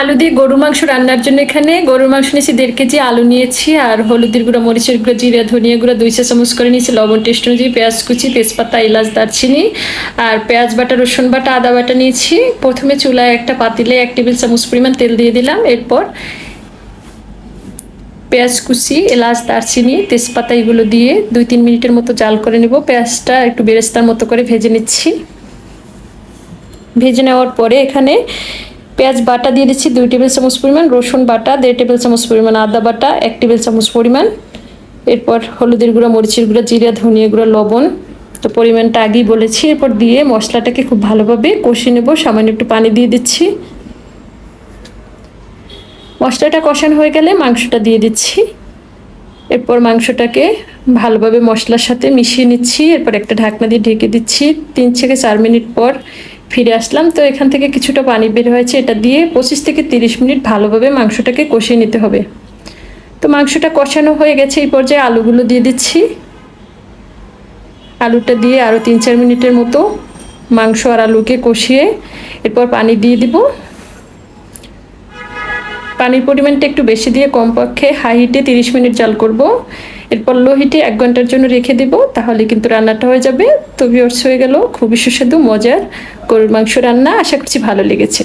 আলু দিয়ে গরু মাংস রান্নার জন্য এখানে। গরুর মাংস নিয়েছি দেড় কেজি আলু নিয়েছি আর হলুদের গুঁড়ো, মরিচের গুঁড়ো, জিরা, ধনিয়া গুঁড়ো দুই চা চামচ করে নিয়েছি, লবণ, টেস্ট অনুযায়ী পেঁয়াজ কুচি, তেজপাতা, এলাচ, দারচিনি আর পেঁয়াজ বাটা, রসুন বাটা, আদা বাটা নিয়েছি। প্রথমে চুলায় একটা পাতিলে এক টেবিল চামচ পরিমাণ তেল দিয়ে দিলাম। এরপর পেঁয়াজ কুচি, এলাচ, দারচিনি, তেজপাতা এগুলো দিয়ে দুই তিন মিনিটের মতো জাল করে নেব। পেঁয়াজটা একটু বেরেস্তার মতো করে ভেজে নিচ্ছি। ভেজে নেওয়ার পরে এখানে পেঁয়াজ বাটা দিয়ে দিচ্ছি দুই টেবিল চামচ পরিমাণ, রসুন বাটা দেড় টেবিল চামচ পরিমাণ, আদা বাটা এক টেবিল চামচ পরিমাণ, এরপর হলুদের গুঁড়া, মরিচের গুঁড়া, জিরা, ধনিয়া গুঁড়া, লবণ, তো পরিমাণটা আগেই বলেছি, এরপর দিয়ে মশলাটাকে খুব ভালোভাবে কষিয়ে নেব, সামান্য একটু পানি দিয়ে দিচ্ছি। মশলাটা কষানো হয়ে গেলে মাংসটা দিয়ে দিচ্ছি। এরপর মাংসটাকে ভালোভাবে মশলার সাথে মিশিয়ে নিচ্ছি, এরপর একটা ঢাকনা দিয়ে ঢেকে দিচ্ছি, তিন থেকে চার মিনিট পর ফিরে আসলাম। তো এখান থেকে কিছুটা পানি বের হয়েছে। এটা দিয়ে পঁচিশ থেকে তিরিশ মিনিট ভালোভাবে মাংসটাকে কষিয়ে নিতে হবে। তো মাংসটা কষানো হয়ে গেছে। এই পর্যায়ে আলুগুলো দিয়ে দিচ্ছি। আলুটা দিয়ে আরও তিন চার মিনিটের মতো মাংস আর আলুকে কষিয়ে এরপর পানি দিয়ে দিব। পানির পরিমাণটা একটু বেশি দিয়ে কমপক্ষে হাই হিটে তিরিশ মিনিট জাল করব। এরপর লোহিটি এক ঘণ্টার জন্য রেখে দেব, তাহলে কিন্তু রান্নাটা হয়ে যাবে। তো ভিওর্স হয়ে গেল। খুবই সুস্বাদু, মজার গরুর মাংস রান্না। আশা করছি ভালো লেগেছে।